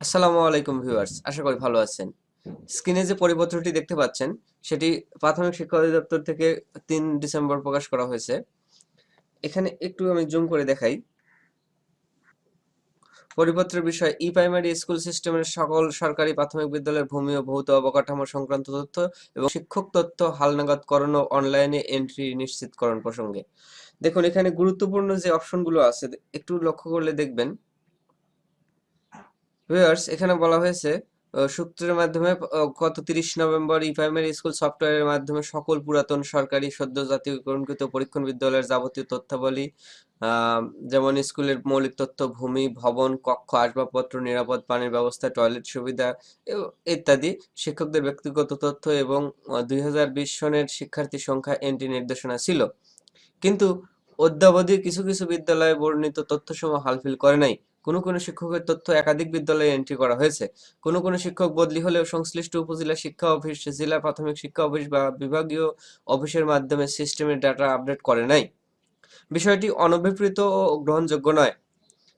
আসসালামু আলাইকুম ভিউয়ার্স, আশা করি ভালো আছেন। স্ক্রিনে যে পরিপত্রটি দেখতে পাচ্ছেন, সেটি প্রাথমিক শিক্ষা অধিদপ্তর থেকে তিন ডিসেম্বর প্রকাশ করা হয়েছে। এখানে একটু আমি জুম করে দেখাই। পরিপত্রের বিষয় ই প্রাইমারি স্কুল সিস্টেমের সকল সরকারি প্রাথমিক বিদ্যালয়ের ভূমি ও ভৌত অবকাঠামো সংক্রান্ত তথ্য এবং শিক্ষক তথ্য হালনাগাদকরণ ও অনলাইনে এন্ট্রি নিশ্চিতকরণ প্রসঙ্গে। দেখুন, এখানে গুরুত্বপূর্ণ যে অপশনগুলো আছে, একটু লক্ষ্য করলে দেখবেন ভিউয়ার্স এখানে বলা হয়েছে সূত্রের মাধ্যমে গত তিরিশ নভেম্বর ই প্রাইমারি স্কুল সফটওয়্যারের মাধ্যমে সকল পুরাতন সরকারি সদ্য জাতীয়করণকৃত পরীক্ষণ বিদ্যালয়ের যাবতীয় তথ্যাবলী যেমন স্কুলের মৌলিক তথ্য, ভূমি, ভবন, কক্ষ, আসবাবপত্র, নিরাপদ পানির ব্যবস্থা, টয়লেট সুবিধা ইত্যাদি, শিক্ষকদের ব্যক্তিগত তথ্য এবং দুই হাজার বিশ সনের শিক্ষার্থী সংখ্যা এন্ট্রি নির্দেশনা ছিল। কিন্তু অদ্যাবধি কিছু কিছু বিদ্যালয়ে বর্ণিত তথ্যসমূহ হালফিল করে নাই। কোনো কোনো শিক্ষকের তথ্য একাধিক বিদ্যালয়ে এন্ট্রি করা হয়েছে। কোনো কোনো শিক্ষক বদলি হলেও সংশ্লিষ্ট উপজেলা শিক্ষা অফিস, জেলা প্রাথমিক শিক্ষা অফিস বা বিভাগীয় অফিসের মাধ্যমে সিস্টেমের ডাটা আপডেট করে নাই। বিষয়টি অনভিপ্রেত ও গ্রহণযোগ্য নয়।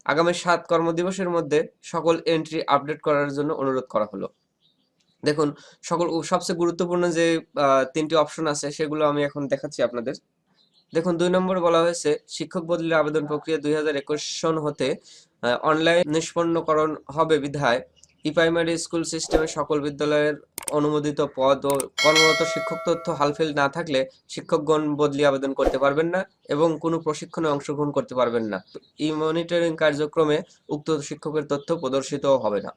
আগামী সাত কর্মদিবসের মধ্যে সকল এন্ট্রি আপডেট করার জন্য অনুরোধ করা হলো। দেখুন, সকল সবচেয়ে গুরুত্বপূর্ণ যে তিনটি অপশন আছে, সেগুলো আমি এখন দেখাচ্ছি আপনাদের। দেখুন, দুই নম্বরে বলা হয়েছে, শিক্ষক বদলির আবেদন প্রক্রিয়া দুই হাজার একুশ সন হতে অনলাইন নিষ্পন্নকরণ হবে বিধায় ই প্রাইমারি স্কুল সিস্টেমে সকল বিদ্যালয়ের অনুমোদিত পদ ও কর্মরত শিক্ষক তথ্য হালফিল না থাকলে শিক্ষকগণ বদলি আবেদন করতে পারবেন না এবং কোনো প্রশিক্ষণে অংশগ্রহণ করতে পারবেন না। ই মনিটরিং কার্যক্রমে উক্ত শিক্ষকের তথ্য প্রদর্শিত হবে না।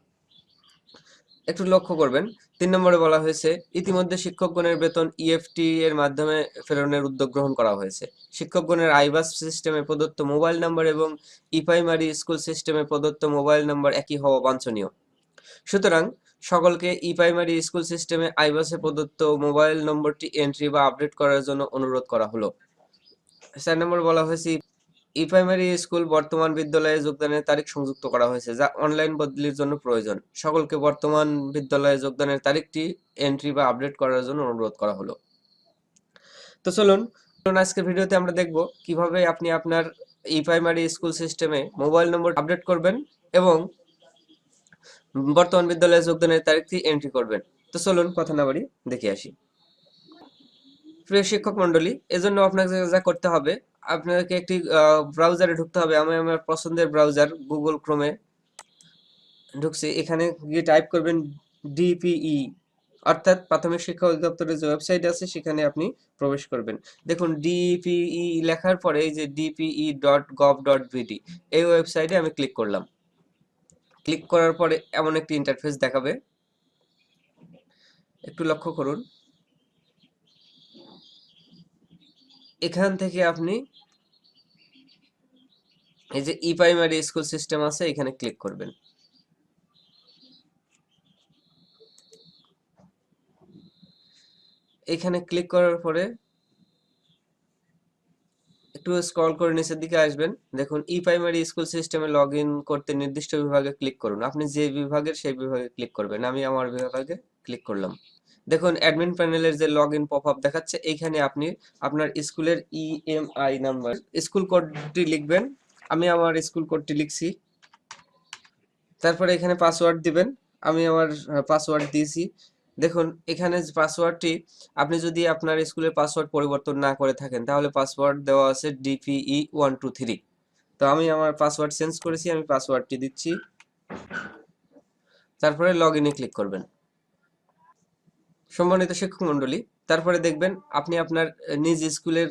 একটু লক্ষ্য করবেন। তিন নম্বরে বলা হয়েছে, ইতিমধ্যে শিক্ষকগণের বেতন ইএফটি এর মাধ্যমে ফেরনের উদ্যোগ গ্রহণ করা হয়েছে। শিক্ষকগণের আইবাস সিস্টেমে প্রদত্ত মোবাইল নাম্বার এবং ই প্রাইমারি স্কুল সিস্টেমে প্রদত্ত মোবাইল নাম্বার একই হওয়া বাঞ্ছনীয়। সুতরাং, সকলকে ই প্রাইমারি স্কুল সিস্টেমে আইবাসে প্রদত্ত মোবাইল নম্বরটি এন্ট্রি বা আপডেট করার জন্য অনুরোধ করা হলো। চার নম্বর বলা হয়েছে ই প্রাইমারি স্কুল বর্তমান বিদ্যালয়ে যোগদানের তারিখ সংযুক্ত করা হয়েছে, যা অনলাইন বদলির জন্য প্রয়োজন। সকলকে বর্তমান বিদ্যালয়ে যোগদানের তারিখটি এন্ট্রি বা আপডেট করার জন্য অনুরোধ করা হলো। তো চলুন আজকের ভিডিওতে আমরা দেখব কীভাবে আপনি আপনার ই প্রাইমারি স্কুল সিস্টেমে মোবাইল নম্বর আপডেট করবেন এবং বর্তমান বিদ্যালয়ে যোগদানের তারিখটি এন্ট্রি করবেন। তো চলুন, কথা না বাড়ি দেখে আসি। প্রিয় শিক্ষক মন্ডলী এজন্য আপনাকে যা করতে হবে আপনাকে একটি ব্রাউজারে ঢুকতে হবে। আমি আমার পছন্দের ব্রাউজার গুগল ক্রোমে ঢুকছি। এখানে গিয়ে টাইপ করবেন ডিপিই অর্থাৎ প্রাথমিক শিক্ষা অধিদপ্তরের যে ওয়েবসাইট আছে, সেখানে আপনি প্রবেশ করবেন। দেখুন ডিপিই লেখার পরে এই যে DPE dot gov dot BD এই ওয়েবসাইটে আমি ক্লিক করলাম। ক্লিক করার পরে এমন একটি ইন্টারফেস দেখাবে। একটু লক্ষ্য করুন। এখান থেকে আপনি এই যে ই প্রাইমারি স্কুল সিস্টেম আছে, এখানে ক্লিক করবেন। এখানে ক্লিক করার পরে একটু স্ক্রল করে নিচের দিকে আসবেন। দেখুন ই প্রাইমারি স্কুল সিস্টেমে লগ করতে নির্দিষ্ট বিভাগে ক্লিক করুন। আপনি যে বিভাগের সেই বিভাগে ক্লিক করবেন। আমি আমার বিভাগে ক্লিক করলাম। দেখুন অ্যাডমিন প্যানেলের যে লগ ইন পপ আপ দেখাচ্ছে, এইখানে আপনি আপনার স্কুলের ইএমআই নাম্বার স্কুল কোডটি লিখবেন। আমি আমার স্কুল কোডটি লিখছি। তারপরে এখানে পাসওয়ার্ড দিবেন। আমি আমার পাসওয়ার্ড দিয়েছি। দেখুন, এখানে পাসওয়ার্ডটি আপনি যদি আপনার স্কুলের পাসওয়ার্ড পরিবর্তন না করে থাকেন, তাহলে পাসওয়ার্ড দেওয়া আছে ডিপিই ওয়ান টু থ্রি তো আমি আমার পাসওয়ার্ড চেঞ্জ করেছি, আমি পাসওয়ার্ডটি দিচ্ছি। তারপরে লগ ইনে ক্লিক করবেন। সম্মানিত শিক্ষক মন্ডলী তারপরে দেখবেন আপনি আপনার নিজ স্কুলের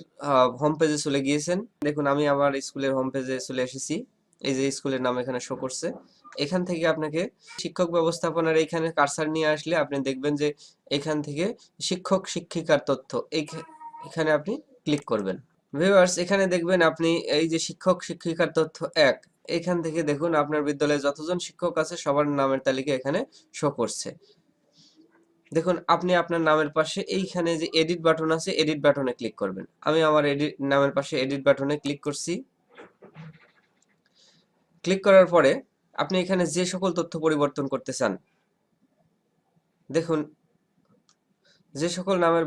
হোম পেজে চলে গিয়েছেন। দেখুন, আমি আমার স্কুলের হোম পেজে চলে এসেছি। এই যে স্কুলের নাম এখানে শো করছে। এখান থেকে আপনাকে শিক্ষক ব্যবস্থাপনার এইখানে কারসার নিয়ে আসলে আপনি দেখবেন যে এখান থেকে শিক্ষক, শিক্ষিকার তথ্য এখানে আপনি ক্লিক করবেন। ভিউয়ার্স এখানে দেখবেন আপনি এই যে শিক্ষক, শিক্ষিকার তথ্য এক। এখান থেকে দেখুন আপনার বিদ্যালয়ে যতজন শিক্ষক আছে, সবার নামের তালিকা এখানে শো করছে। দেখুন, আপনি আপনার নামের পাশে এইখানে যে এডিট বাটন আছে এডিট বাটনে ক্লিক করবেন। আমি আমার এডিট নামের পাশে এডিট বাটনে ক্লিক করছি। ক্লিক করার পরে আপনি এখানে যে সকল তথ্য পরিবর্তন করতে চান, দেখুন, যে সকল নামের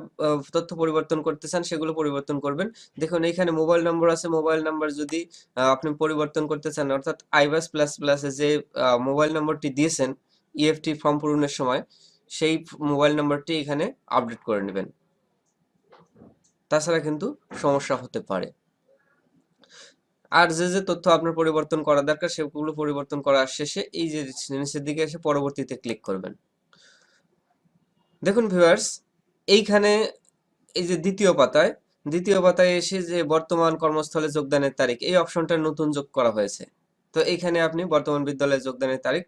তথ্য পরিবর্তন করতে চান, সেগুলো পরিবর্তন করবেন। দেখুন এখানে মোবাইল নম্বর আছে মোবাইল নাম্বার যদি আপনি পরিবর্তন করতে চান, অর্থাৎ আইবাস প্লাস প্লাসে যে মোবাইল নম্বরটি দিয়েছেন ইএফটি ফর্ম পূরণের সময় সেই মোবাইল নম্বরটি এখানে আপডেট করে নেবেন। তাছাড়া কিন্তু সমস্যা হতে পারে। আর যে যে তথ্য আপনার পরিবর্তন করা দরকার, সেগুলো পরিবর্তন করার শেষে এই যে নিচের দিকে এসে পরবর্তীতে ক্লিক করবেন। দেখুন ভিউয়ার্স এইখানে এই যে দ্বিতীয় পাতায় দ্বিতীয় পাতায় এসে যে বর্তমান কর্মস্থলে যোগদানের তারিখ, এই অপশনটা নতুন যোগ করা হয়েছে। তো এইখানে আপনি বর্তমান বিদ্যালয়ে যোগদানের তারিখ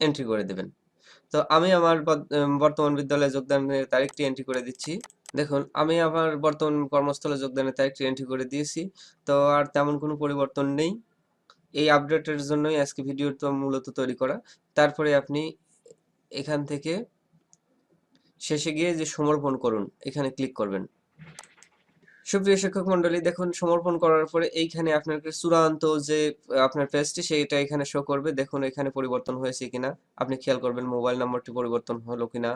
এন্ট্রি করে দেবেন। তো আমি আমার বর্তমান বিদ্যালয়ে যোগদানের তারিখটি এন্ট্রি করে দিচ্ছি। দেখুন, আমি আমার বর্তমান কর্মস্থলে যোগদানের তারিখটি এন্ট্রি করে দিয়েছি। তো আর তেমন কোনো পরিবর্তন নেই। এই আপডেটের জন্যই আজকে ভিডিওটা মূলত তৈরি করা। তারপরে আপনি এখান থেকে শেষে গিয়ে যে সমর্পণ করুন, এখানে ক্লিক করবেন। সুপ্রিয় শিক্ষক মন্ডলী দেখুন, সমর্পণ করার পরে এইখানে আপনার চূড়ান্ত যে আপনার পেজটি সেইটা এখানে শো করবে। দেখুন, এখানে পরিবর্তন হয়েছে কিনা। আপনি খেয়াল করবেন মোবাইল নম্বরটি পরিবর্তন হলো কিনা।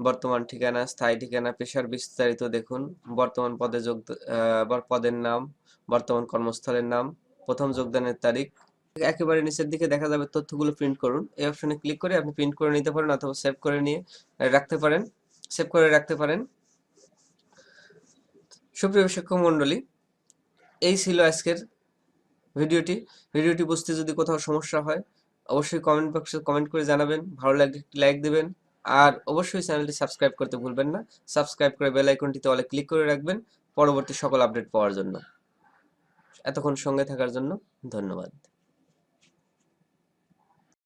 বর্তমান ঠিকানা, স্থায়ী ঠিকানা, পেশার বিস্তারিত দেখুন। বর্তমান পদে যোগ পদের নাম, বর্তমান কর্মস্থলের নাম, প্রথম যোগদানের তারিখ। একেবারে নিচের দিকে দেখা যাবে, তথ্যগুলো প্রিন্ট করুন। এই অপশনে ক্লিক করে আপনি প্রিন্ট করে নিতে পারেন অথবা সেভ করে নিয়ে রাখতে পারেন। সেভ করে রাখতে পারেন। সুপ্রিয় শিক্ষক মণ্ডলী, এই ছিল আজকের ভিডিওটি। ভিডিওটি বুঝতে যদি কোথাও সমস্যা হয়, অবশ্যই কমেন্ট বক্সে কমেন্ট করে জানাবেন। ভালো লাগলে লাইক দেবেন। আর অবশ্যই চ্যানেলটি সাবস্ক্রাইব করতে ভুলবেন না। সাবস্ক্রাইব করে বেল আইকনটিতে অলে ক্লিক করে রাখবেন পরবর্তী সকল আপডেট পাওয়ার জন্য। এতক্ষণ সঙ্গে থাকার জন্য ধন্যবাদ।